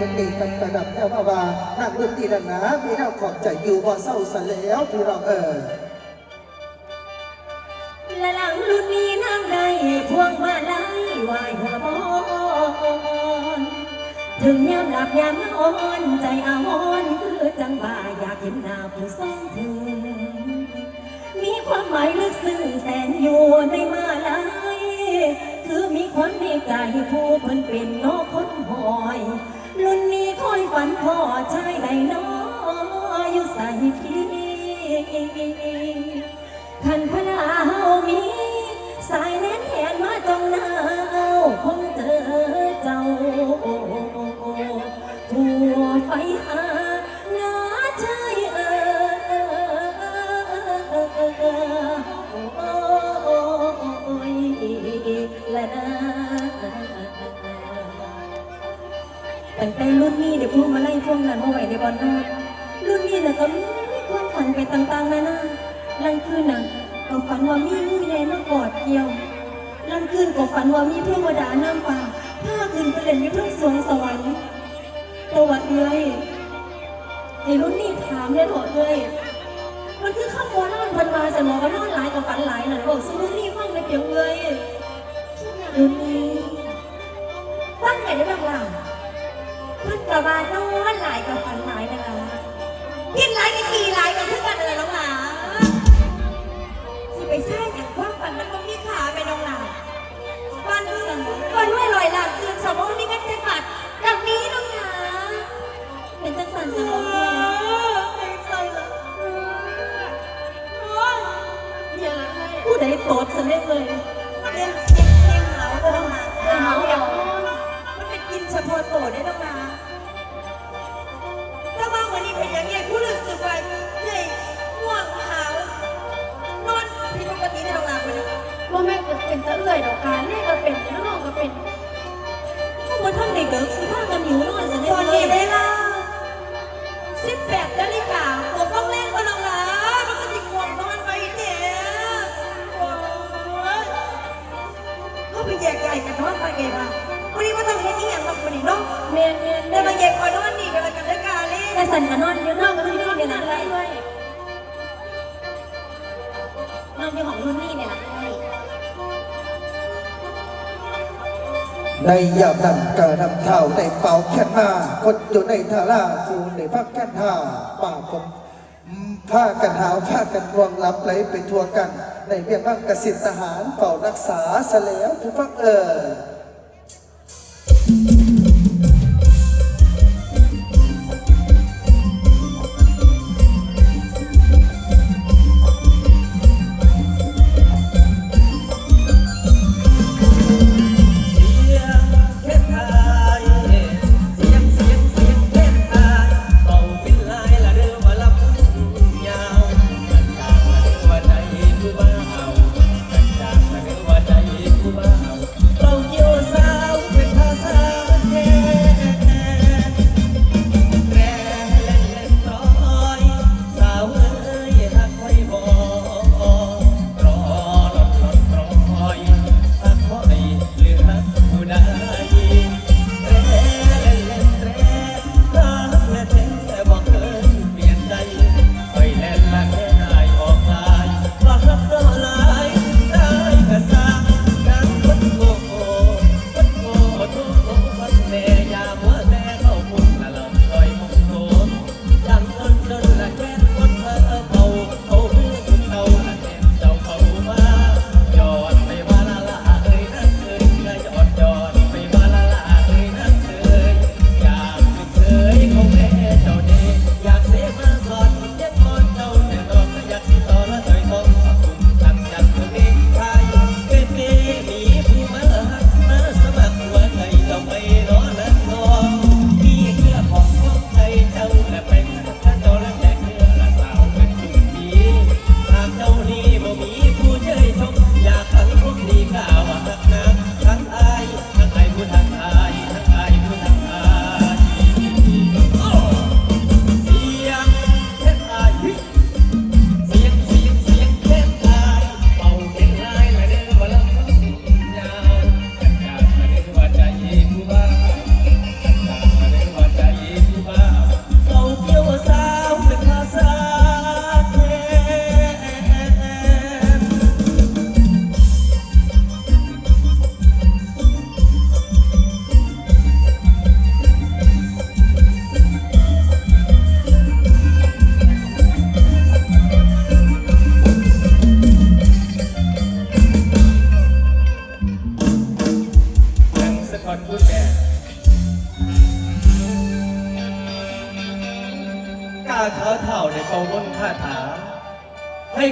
มันดีกันกระดับแนวมาว่านักดนตรีดังนะพี่เราขอบใจอยู่บ่เศร้าสแล้วพี่เราเออและหลังรุ่นนี้นางใดพวงมาลัยวายหัวบอนถึงยามหลับยามนอนใจอาวรณ์คือจังบ่าอยากเห็นหน้าผู้ทรงถึง มีความหมายลึกซึ้งแสนอยู่ในมาลายคือมีคนในใจผู้เพิ่นเป็นน้อย ฝันพ่อชายใดน้ออยู่ใส่พี่ขันพลาเฮามี สายแน่นแขนมาจองหนาวคงเจอเจ้า ลั่นั้นมาไหวในบอลนอดรุ่นนี้น่ะก็มีความฝันไปต่างๆนานาลังคืนน่ะก็ฝันว่ามีงูใหญ่มากอดเกี่ยวลังคืนก็ฝันว่ามีเทวดาน้ำฟ้าพาขึ้นไปเล่นอยู่ทั้งสวงสวรรค์ตัววัดเลยในรุ่นนี้ถามเลยเถอะเลยมันคือข้ามโบราณพันมาสมองก็นอนหลายกับฝันหลายน่ะบอกสรุ่นนี้ฟังในเพียงเลยรุ่นนี้ฟังไหนได้บ้างล่ะ มันกะบานอนหลายกับฝันหลายนะคะกินหลายกับขี่หลายกับเพื่อนกันอะไรน้องหลาสิไปใช่แต่ความฝันมันก็มีขาไปน้องหลาวันสั่งวันไม่ลอยหลังคืนสมองมีกันจะปัดกับนี้น้องหลาเป็นจังสันสมองผู้ใดโตดสำเร็จเลย สิบแปดนาฬิกาผมต้องเล่นกันหรอกนะมันก็ติดง่วงนอนไปเนี่ยโอ้ยเขาไปแยกใหญ่กันนอนไปไงบ้างวันนี้ว่าต้องเฮ็ดอีหยังกับคนนี้เนาะเมียนเมียนได้มาแยกก่อนนอนนี่กันแล้วกันได้กาเลยแต่สันกันนอนอยู่นอนกับที่นี่เนี่ยนะอะไรด้วยนอนอยู่ของรุ่นนี่เนี่ยนะ ในยามนั้นกระนำเท้าในเป่าแค่นมาคนอยู่ในทาราฟูในพักแค่นท่าป่าผมผ้ากันหาวผ้ากันรวงลับไหลไปทั่วกัน ในเวียงบังกสิทหารเฝ้ารักษาเสลียวทุกฟังเออ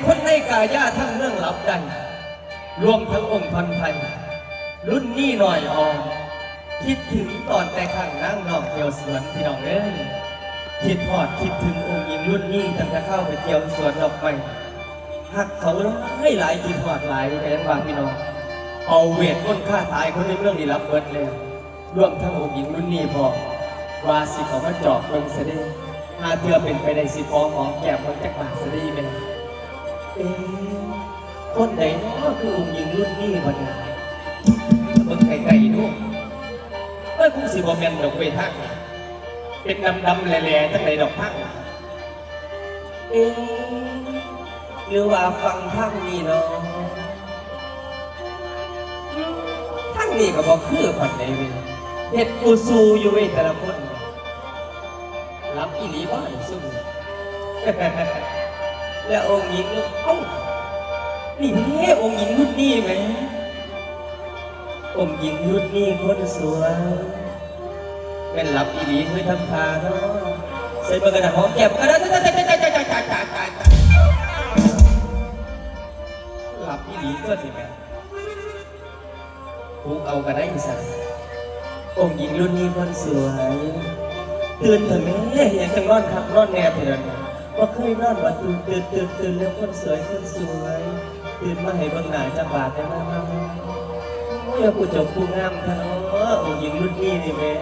คนในกายาทั้งเรื่องรับได้รวมทั้งองค์พันไทย รุ่นนี้หน่อยออมคิดถึงตอนแต่ข้างนั่งนอกเที่ยวสวนพี่น้องเอ้ยคิดทอดคิดถึงองค์หญิงรุ่นนี้ตั้งแต่เข้าไปเที่ยวสวนดอกไม้หักเขาให้หลายคิดทอดหลายแต่ยังบางพี่น้องเอาเวทมนฆ่าตายคนในเมืองนี่รับเบิดแล้วรวมทั้งองค์หญิงรุ่นนี้พอว่าสิเขามาจอบเบิ่งเสด็จหาเธอเป็นไปได้สิพอหอมแก้มมันจักบาทเสด็จไหมเอ๊ะคนใดเนาะคือองค์หญิงรุ่นนี้วะเนี่ยเบิ่งไกลๆดูเอ้ยคงสิบ่แม่นดอกเวทักเป็นดำๆแหล่ๆจังไดดอกพักเอ๊ะหรือว่าฟังพักนี่เนาะทั้งนี้ก็บอกคือผ่อนในเว้ยเห็ดกูซูอยู่เว้ยแต่ละคนรับอีหลีบ้านซุ่ม แล้วองค์หญิงลูกเอ้านี่เพ่องค์หญิงรุ่นนี้ไหมองค์หญิงรุ่นนี้คนสวยเป็นหลับอีหลีเคยทำทาเนาะใส่เบอร์กระดาษหอมแก้มกระดาษหลับอีหลีก็สิแม่ผูกเอากันได้สักองค์หญิงรุ่นนี้คนสวยตื่นเถอะแม่ยังจะนอนครับนอนแนบเถอนะ ว่าเคยนอนว่าตื่นตื่นตื่นตื่นแล้วคนสวยคนสวยตื่นมาให้บังหน้าจักบาทได้มากมากโอ้ยผู้จบผู้งามทั้งเออองค์หญิงรุ่นนี้นี่แม่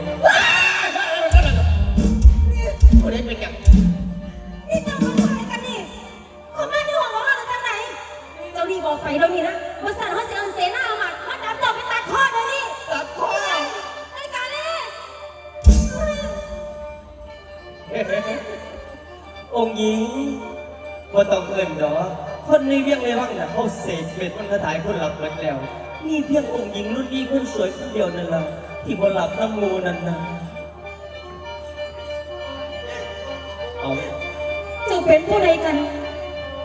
ในเวียงในวังน่ะเขาเสกเป็นมันกระถ่ายคนหลับเบิดแล้ว นี่เพียงองค์หญิงรุ่นนี้คนสวยคนเดียวนั่นล่ะที่บ่หลับน้ำมูนั่นน่ะเอาเจ้าเป็นผู้ใดกัน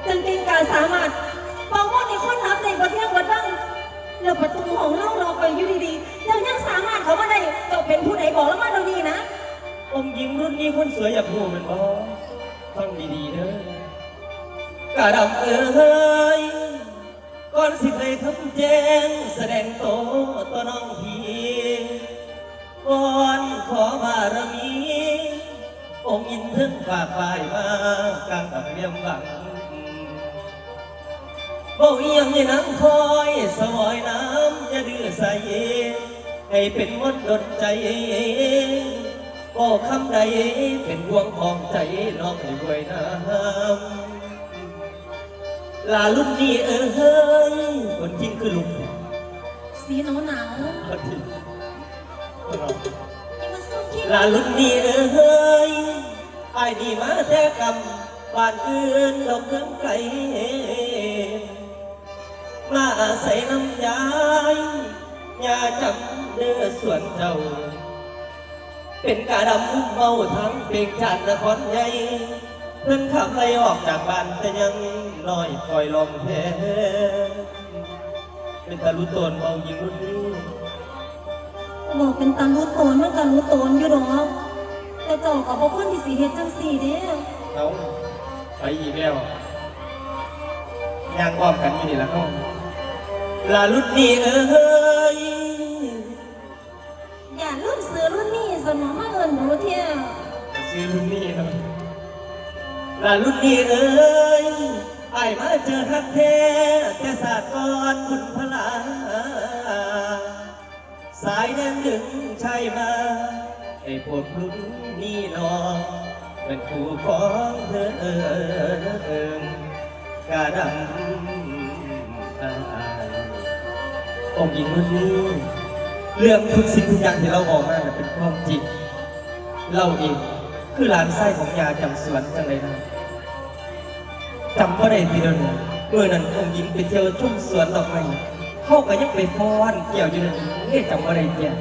จังเก่งกาจสามารถเป่าว่าในคนรับในประเทศวัดดังแล้วประตูของเราเราไปอยู่ดีๆเจ้ายังสามารถเขามาได้เจ้าเป็นผู้ใดบอกแล้วมาเดี๋ยวนี้นะองค์หญิงรุ่นนี้คนสวยอยากรู้แมันบ่ฟังดีๆเด้อ กะดำเอ้ยก่อนสิได้ทำแจ้งแสดงโตตัวน้องพีก่อนขอบารมี องค์อินถึงฝากฝ่ายมากลางกับเรียมหวังบอกอียังให้นังคอยสวอยน้ำอย่าดื้อใส่ให้เป็นมนต์ดนใจบอกคำใดเป็นห่วงของใจน้องให้รวยน้ำ ลาลุ่นนี้เอ้ยคนจริงคือลุงสีหนาวหนาวคนจริงนี่มันสู้คิดลาลุนนี่เอ้ยไอ้นี่มาแต่กำบ้านอื่นดอกเมืองไกลมาอาศัยน้ำยายยาจำเดือส่วนเจ้า เป็นกาดำเมาทั้งเปีกจัดนครใหญ่เพิ่นขับไล่ออกจากบ้านแต่ยัง น้อยคอยลมเพเป็นตาลุตนเมายิงรุ่นนี้บอกเป็นตารู้โตนมันก็รู้โตนอยู่ดอกแต่เจ้ากับบ่คนที่สีเฮ็ดจังสี่เด้เขาไปอีกแล้วย่างอ้อมกันอยู่นี่ละเขาลาลุดนี่เอ้ยอย่าลืมซื้อรุ่นนี้สมองมาเอิญหนูเที่ยซื้อรุ่นนี้ครับลาลุดนี่เอ้ย ไอ้ายมาเจอทักแท้แต่ศาสตร์ก่อนคุณพลา สายแดนหนึ่งใช่มาให้พวกรุ่นนี่นองเป็นคู่ของเธอเอิงกาดำอายองค์หญิงรุ่นนี้เรื่องทุกสิ่งทุกอย่างที่เราบอกมาเป็นความจริงเราเองคือหลานไส้ของยาจำสวนจังเลยนะ จำก็ได้ทีเดียวเนี่ยเมื่อนั้นองค์หญิงไปเที่ยวชุ่มสวนดอกไม้เขาก็ยังไปฟ้อนเกี่ยวอยู่นั่นเอ๊ะจำก็ได้เกี่ย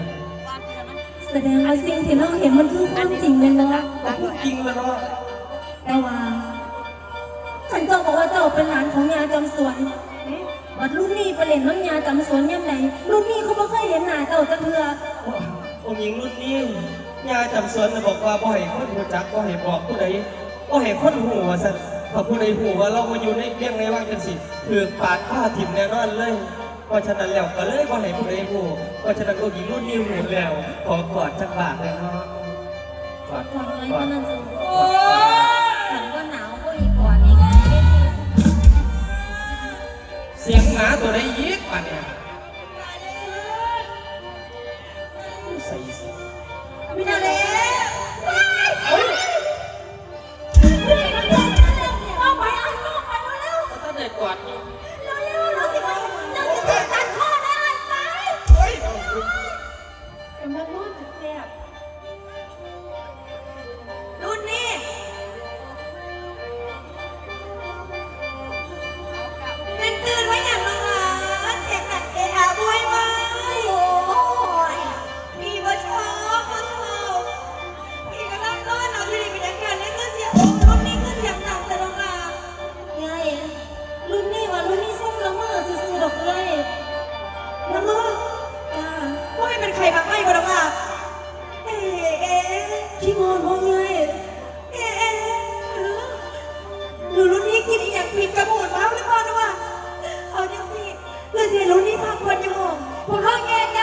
แสดงว่าสิ่งที่เราเห็นมันคือความจริงเลยเนาะพูดจริงแล้วเนาะแต่ว่าท่านเจ้าบอกว่าเจ้าเป็นหลานของยาจำสวนบัดรุ่นนี้ไปเล่นน้ำยาจำสวนย่ำใดรุ่นนี้เขาบ่เคยเห็นหน้าเจ้าจักเทื่อองค์หญิงรุ่นนี้ยาจำสวนน่ะบอกว่าบ่ให้คนรู้จักบ่ให้บอกผู้ใดก็เห็นคนหูว่าสัน พอผู้ใดหูว่าเรามาอยู่ในเพียงในว่างจังสิถือปาดผ้าถิ่มแน่นอนเลย เพราะฉะนั้นแล้วก็เลยก็เห็นผู้ใดหูเพราะฉะนั้นก็ยิงรุ่นนี้หูแล้ว ขอกอดจักบาทเลยเนาะกอดกอนกอดกอีกอนอีกเสียงหมาตัวใดยิกป่ะเนี่ย หนูรุ่นนี้กินอีกอย่างผิดกระบูดแล้วหรือเปล่านะวะเอาจังสิเพื่อนเสียรุ่นนี้พักคนอยู่พวกเขาแยก